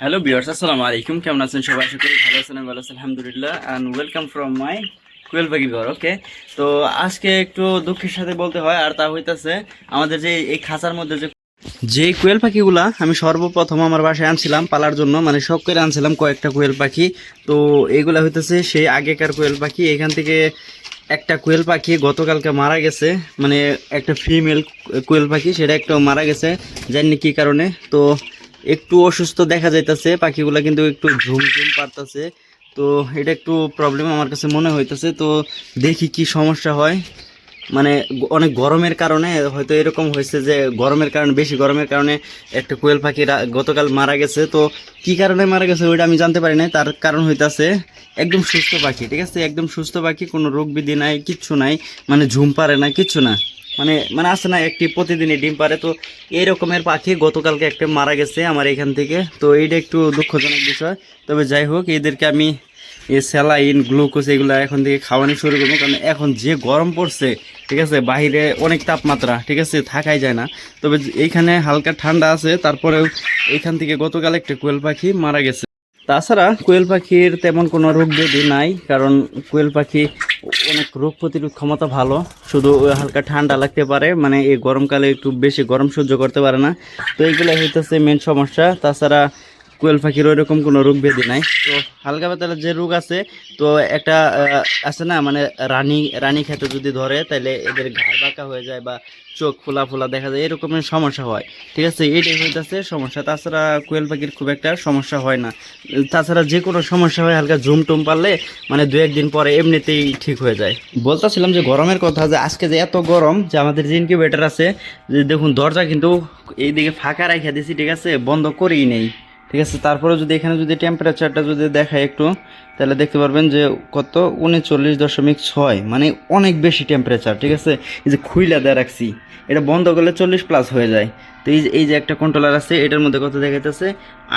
Hello বিয়ার্স আসসালামু আলাইকুম। কেমন আছেন সবাই? আশা করি ভালো আছেন ভালো আছি, আলহামদুলিল্লাহ। And welcome from my quail পাখির ঘর ওকে তো আজকে একটু দুঃখের সাথে বলতে হয়, আর তা হইতাছে, আমাদের যে এই খাঁচার মধ্যে যে যে কোয়েল পাখিগুলা আমি সর্বপ্রথম আমার বাসায় আনছিলাম পালার জন্য মানে শখ করে আনছিলাম কয়েকটা কোয়েল পাখি তো এগুলা হইতেছে সেই আগেকার কোয়েল পাখি এখান থেকে একটা কোয়েল পাখি গতকালকে মারা গেছে মানে একটা ফিমেল কোয়েল পাখি সেটা একটা মারা গেছে, জানি কি কারণে। তো একটু অসুস্থ দেখা যাইতেছে, পাখিগুলা কিন্তু একটু ঝুম ঝুম পারতেছে। তো এটা একটু প্রবলেম আমার কাছে মনে হইতেছে, তো দেখি কি সমস্যা হয়। মানে অনেক গরমের কারণে হয়তো এরকম হয়েছে যে গরমের কারণে, বেশি গরমের কারণে একটা কোয়েল পাখি গতকাল মারা গেছে। তো কি কারণে মারা গেছে ওইটা আমি জানতে পারি না তার কারণ হইতাছে একদম সুস্থ পাখি, ঠিক আছে? একদম সুস্থ পাখি, কোনো রোগ বিধি নাই, কিচ্ছু নাই মানে ঝুম পারে না, কিচ্ছু না। মানে মানে আছে না, একটি প্রতিদিনই ডিম পারে। তো এই রকমের পাখি গতকালকে একটা মারা গেছে আমার এখান থেকে। তো এইটা একটু দুঃখজনক বিষয়। তবে যাই হোক, এদেরকে আমি এই স্যালাইন, গ্লুকোজ এগুলো এখন থেকে খাওয়ানো শুরু করব, কারণ এখন যে গরম পড়ছে, ঠিক আছে বাইরে অনেক তাপমাত্রা, ঠিক আছে, থাকাই যায় না। তবে এইখানে হালকা ঠান্ডা আছে, তারপরেও এইখান থেকে গতকাল একটা কোয়েল পাখি মারা গেছে। তাছাড়া কোয়েল পাখির তেমন কোনো রোগ ব্যাধি নাই, কারণ কোয়েল পাখি অনেক রোগ প্রতিরোধ ক্ষমতা ভালো, শুধু হালকা ঠান্ডা লাগতে পারে মানে এই গরমকালে একটু বেশি গরম সহ্য করতে পারে না। তো এইগুলো হইতেছে মেন সমস্যা। তাছাড়া কোয়েল পাখির ওই রকম কোনো রোগ ব্যাধি নাই। তো হালকা পাতলা যে রোগ আছে, তো একটা আছে না মানে রানী রানী খেতে যদি ধরে তাহলে এদের ঘাড় বাঁকা হয়ে যায় বা চোখ ফোলা ফোলা দেখা যায়, এরকমের সমস্যা হয়। ঠিক আছে? এটাই হইতেছে সমস্যা। তাছাড়া কোয়েল পাখির খুব একটা সমস্যা হয় না। তাছাড়া যে কোনো সমস্যা হয়, হালকা ঝুম টুম পারলে মানে দু একদিন পরে এমনিতেই ঠিক হয়ে যায়। বলতেছিলাম যে গরমের কথা, যে আজকে যে এত গরম, যে আমাদের যে ইনকিউবেটার আছে, যে দেখুন, দরজা কিন্তু এইদিকে ফাঁকা রাখা দিছি, ঠিক আছে? বন্ধ করেই নেই। ঠিক আছে, তারপরে যদি এখানে যদি টেম্পারেচারটা যদি দেখায় একটু, তাহলে দেখতে পারবেন যে কত? উনচল্লিশ দশমিক ছয় মানে অনেক বেশি টেম্পারেচার ঠিক আছে? এই যে খুইলা দেয়া রাখছি, এটা বন্ধ করলে চল্লিশ প্লাস হয়ে যায়। তো এই যে এই যে একটা কন্ট্রোলার আছে, এটার মধ্যে কত দেখাইতেছে?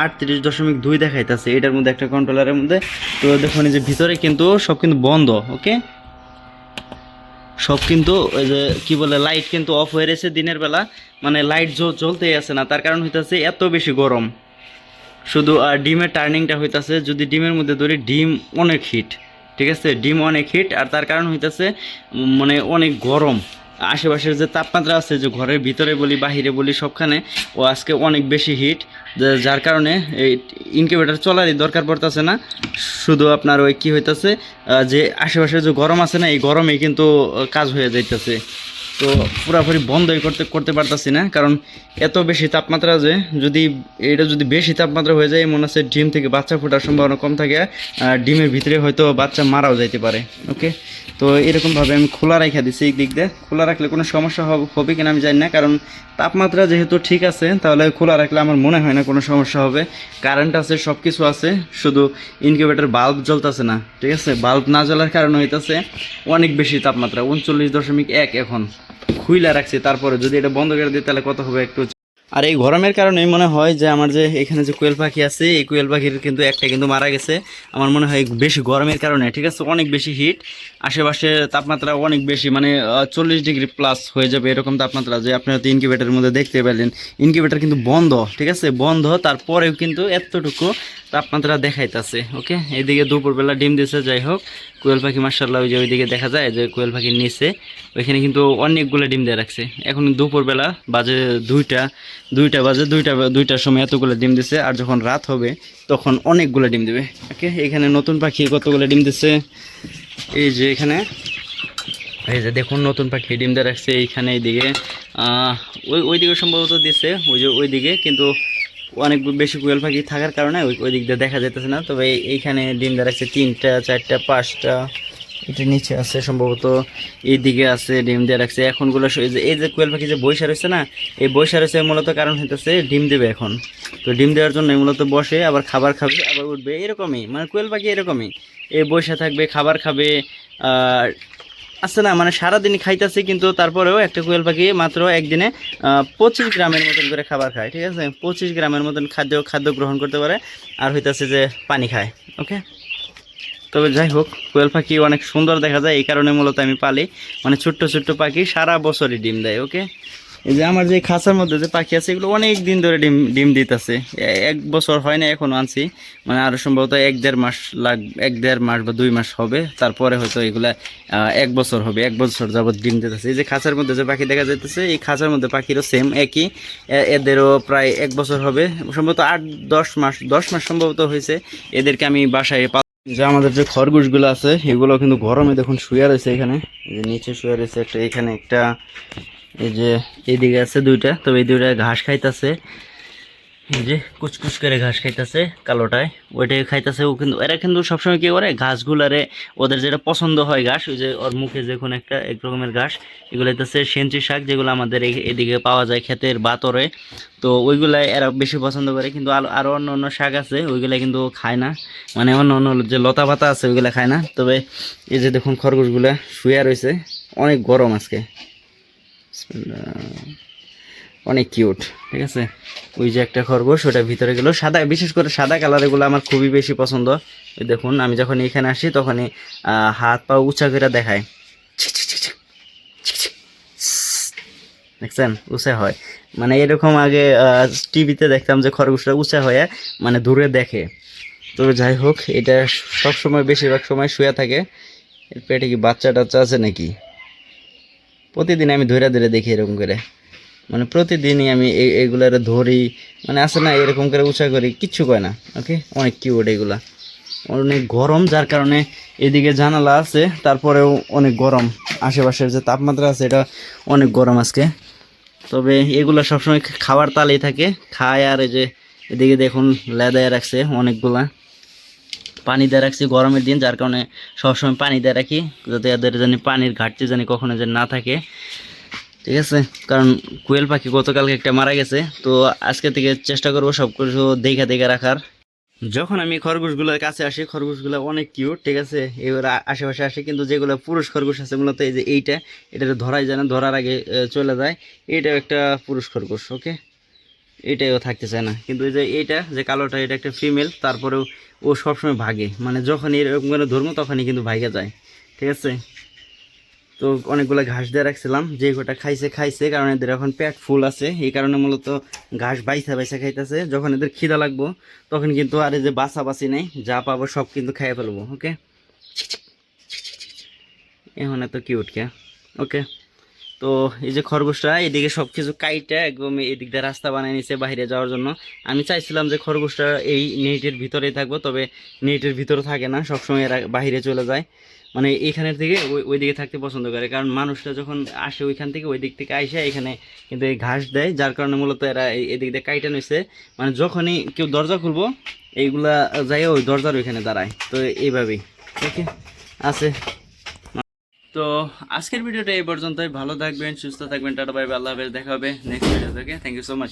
আটত্রিশ দশমিক দুই দেখাইতেছে, এটার মধ্যে একটা কন্ট্রোলারের মধ্যে। তো দেখুন, এই যে ভিতরে কিন্তু সব কিন্তু বন্ধ ওকে সব কিন্তু ওই যে, কী বলে লাইট কিন্তু অফ হয়ে রয়েছে দিনের বেলা। মানে লাইট জ্বলতেই আছে না, তার কারণ হইতেছে এত বেশি গরম। শুধু আর ডিমের টার্নিংটা হইতাছে, যদি ডিমের মধ্যে ধরি, ডিম অনেক হিট ঠিক আছে? ডিম অনেক হিট আর তার কারণ হইতাছে মানে অনেক গরম। আশেপাশের যে তাপমাত্রা আছে, যে ঘরের ভিতরে বলি, বাহিরে বলি, সবখানে, ও আজকে অনেক বেশি হিট যার কারণে এই ইনকিউবেটার চলারই দরকার পড়তেছে না। শুধু আপনার ওই কি হইতাছে যে আশেপাশে যে গরম আছে না, এই গরমেই কিন্তু কাজ হয়ে যাইতেছে। তো পুরাপুরি বন্ধই করতে করতে পারতাছি না, কারণ এত বেশি তাপমাত্রা যে যদি এটা যদি বেশি তাপমাত্রা হয়ে যায়, মনে হচ্ছে ডিম থেকে বাচ্চা ফোটার সম্ভাবনা কম থাকে আর ডিমের ভিতরে হয়তো বাচ্চা মারাও যাইতে পারে, ওকে? তো এরকমভাবে আমি খোলা রেখে দিছি এই দিক দিয়ে। খোলা রাখলে কোনো সমস্যা হবে কিনা আমি জানি না, কারণ তাপমাত্রা যেহেতু ঠিক আছে, তাহলে খোলা রাখলে আমার মনে হয় না কোনো সমস্যা হবে। কারেন্ট আছে সব কিছু আছে, শুধু ইনকিউবেটর বাল্ব জ্বলতেছে না, ঠিক আছে? বাল্ব না জ্বলার কারণে হইতেছে অনেক বেশি তাপমাত্রা, উনচল্লিশ দশমিক এক এখন। খুইলা রাখছে, তারপরে যদি এটা বন্ধ করে দিই, তাহলে কত হবে একটু আর এই গরমের কারণে মনে হয় যে আমার যে এখানে যে কোয়েল পাখি আছে, এই কোয়েল পাখির কিন্তু একটা কিন্তু মারা গেছে। আমার মনে হয় বেশি গরমের কারণে, ঠিক আছে? অনেক বেশি হিট আশেপাশে তাপমাত্রা অনেক বেশি মানে চল্লিশ ডিগ্রি প্লাস হয়ে যাবে এরকম তাপমাত্রা যে আপনারা তো ইনকিউবেটারের মধ্যে দেখতে পেলেন। ইনকিউবেটার কিন্তু বন্ধ, ঠিক আছে? বন্ধ, তারপরেও কিন্তু এতটুকু তাপমাত্রা দেখাইতেছে ওকে এইদিকে দুপুরবেলা ডিম দিছে, যাই হোক। কোয়েল পাখি মার্শাল্লাহ ওই যে ওইদিকে দেখা যায় যে কোয়েল পাখির নিচে, ওইখানে কিন্তু অনেকগুলো ডিম দিয়ে রাখছে। এখন দুপুরবেলা বাজে দুইটা দুইটা বাজে, দুইটা, দুইটার সময় এতগুলো ডিম দিছে, আর যখন রাত হবে, তখন অনেকগুলো ডিম দেবে। ওকে, এখানে নতুন পাখি কতগুলো ডিম দিছে? এই যে এখানে। এই যে দেখুন, নতুন পাখি ডিম দিয়ে রাখছে এইখানে এইদিকে। ওই ওইদিকে সম্ভবত দিছে, ওই যে ওইদিকে, কিন্তু অনেক বেশি কোয়েল পাখি থাকার কারণে ওই ওই দিক দিয়ে দেখা যেতেছে না। তবে এইখানে ডিম রাখছে তিনটা, চারটা, পাঁচটা। এটা নিচে আছে সম্ভবত এই দিকে আছে ডিম দিয়ে রাখছে। এখনগুলো এই যে কোয়েল পাখি যে বৈশা রয়েছে না, এই বৈশা রয়েছে মূলত কারণ হইতেছে ডিম দেবে এখন। তো ডিম দেওয়ার জন্য মূলত বসে, আবার খাবার খাবে, আবার উঠবে। এরকমই মানে কোয়েল পাখি এরকমই। এই বৈশা থাকবে, খাবার খাবে, আর আছে না মানে সারাদিন খাইতেছে, কিন্তু তারপরেও একটা কোয়েল পাখি মাত্র একদিনে পঁচিশ গ্রামের মতন করে খাবার খায়, ঠিক আছে? পঁচিশ গ্রামের মতন খাদ্য খাদ্য গ্রহণ করতে পারে, আর হইতাছে যে পানি খায়, ওকে? তবে যাই হোক, কোয়েল পাখি অনেক সুন্দর দেখা যায়, এই কারণে মূলত আমি পালি মানে ছোট্ট ছোট্ট পাখি সারা বছরই ডিম দেয়, ওকে? এই যে আমার যে খাঁচার মধ্যে যে পাখি আছে, এগুলো অনেক দিন ধরে ডিম ডিম দিতেছে। এক বছর হয় না এখনও আনছি। মানে আরও সম্ভবত এক দেড় মাস লাগ, এক দেড় মাস বা দুই মাস হবে। তারপরে হয়তো এগুলা এক বছর হবে, এক বছর যাবত ডিম দিতেছে। এই যে খাঁচার মধ্যে যে পাখি দেখা যাইতেছে, এই খাঁচার মধ্যে পাখিরও সেম একই। এদেরও প্রায় এক বছর হবে। সম্ভবত আট, দশ মাস দশ মাস সম্ভবত হয়েছে। এদেরকে আমি বাসায় যে আমাদের যে খরগোশগুলো আছে, এগুলো কিন্তু গরমে দেখুন শুয়ে রয়েছে এখানে। যে নিচে শুয়ে রয়েছে একটা, এখানে একটা এই যে এইদিকে আছে দুইটা, তবে এই দুইটা ঘাস খাইতেছে। এই যে কুচকুচ করে ঘাস খাইতেছে কালোটায়। ওইটাই খাইতেছে ও কিন্তু এরা কিন্তু সবসময় কি করে? ঘাসগুলারে ওদের যেটা পছন্দ হয় ঘাস, ওই যে ওর মুখে যে কোনো একটা এক রকমের ঘাস, এগুলো হইতেছে সেঞ্চি শাক, যেগুলো আমাদের এদিকে পাওয়া যায় ক্ষেতের বাতরে। তো ওইগুলাই এরা বেশি পছন্দ করে, কিন্তু আরও আরও অন্য অন্য শাক আছে ওইগুলা কিন্তু খায় না। মানে অন্য অন্য যে লতা পাতা আছে, ওইগুলা খায় না। তবে এই যে দেখুন খরগোশগুলা শুয়ে রয়েছে অনেক গরম আজকে। অনেক কিউট ঠিক আছে? ওই যে একটা খরগোশ, ওটা ভিতরে গেল। সাদা, বিশেষ করে সাদা কালার এগুলো আমার খুবই বেশি পছন্দ। দেখুন, আমি যখন এখানে আসি, তখনই হাত পা উঁচা করে দেখায়। দেখছেন? উঁচা হয়। মানে এরকম আগে টিভিতে দেখতাম যে খরগোশটা উঁচা হয়ে মানে দূরে দেখে। তো যাই হোক, এটা সবসময় বেশিরভাগ সময় শুয়ে থাকে। এর পেটে কি বাচ্চা টাচ্চা আছে নাকি? প্রতিদিন আমি ধরে ধরে দেখি এরকম করে। মানে প্রতিদিনই আমি এইগুলারে ধরি। মানে আছে না, এরকম করে উঁচা করি, কিচ্ছু কয় না ওকে অনেক কিউট এগুলা। অনেক গরম, যার কারণে এদিকে জানালা আছে, তারপরেও অনেক গরম। আশেপাশের যে তাপমাত্রা আছে, এটা অনেক গরম আজকে। তবে এগুলো সবসময় খাবার তালেই থাকে। খায় আর এই যে এদিকে দেখুন, লেদায় রাখছে অনেকগুলা। পানি দিয়ে রাখছি গরমের দিন, যার কারণে সবসময় পানি দিয়ে রাখি, যাতে এদের জানি পানির ঘাটতি জানি কখনো যেন না থাকে। ঠিক আছে? কারণ কোয়েল পাখি গতকালকে একটা মারা গেছে, তো আজকে থেকে চেষ্টা করব সব কিছু দেখে দেখে রাখার। যখন আমি খরগোশগুলোর কাছে আসি, খরগোশগুলো অনেক কিউট ঠিক আছে? এবার আশেপাশে আসে, কিন্তু যেগুলো পুরুষ খরগোশ আছে, মূলত এই যে এইটা এটা ধরাই যায় না, ধরার আগে চলে যায়। এইটাও একটা পুরুষ খরগোশ ওকে এটাও থাকতে চায় না। কিন্তু এই যে এইটা, যে কালোটা, এটা একটা ফিমেল তারপরেও ও সবসময় ভাগে। মানে যখন এরকম করে ধর্ম, তখনই কিন্তু ভাগে যায়। ঠিক আছে? তো অনেকগুলো ঘাস দিয়ে রাখছিলাম। যে কটা খাইছে খাইছে। কারণ এদের এখন পেট ফুল আছে। এই কারণে মূলত ঘাস বাইসা বাইসা খাইতেছে। যখন এদের খিদা লাগবো, তখন কিন্তু আর এই যে বাসা বাসি নেই, যা পাবো সব কিন্তু খাইয়ে ফেলব। ওকে? এখন এত কিউট কে? ওকে? তো এই যে খরগোশটা, এদিকে সব কিছু কাইটা একদম এদিক দিয়ে রাস্তা বানিয়ে নিছে বাইরে যাওয়ার জন্য। আমি চাইছিলাম যে খরগোশটা এই নেটের ভিতরেই থাকব, তবে নেটের ভিতরে থাকে না, সবসময় এরা বাইরে চলে যায়। মানে এইখানের থেকে ওই ওই দিকে থাকতে পছন্দ করে, কারণ মানুষটা যখন আসে ওইখান থেকে ওই দিক থেকে আইসে এখানে কিন্তু ঘাস দেয়, যার কারণে মূলত এরা এদিক দিয়ে কাইটা নিছে। মানে যখনই কেউ দরজা খুলবো, এইগুলা যাই ওই দরজার ওইখানে দাঁড়ায়। তো এইভাবেই। ওকে, আছে। তো আজকের ভিডিওটা এই পর্যন্তই। ভালো থাকবেন, সুস্থ থাকবেন, টাটা, বাই আল্লাহ হাফেজ, দেখা হবে নেক্সট ভিডিও থেকে থ্যাংক ইউ সো মাচ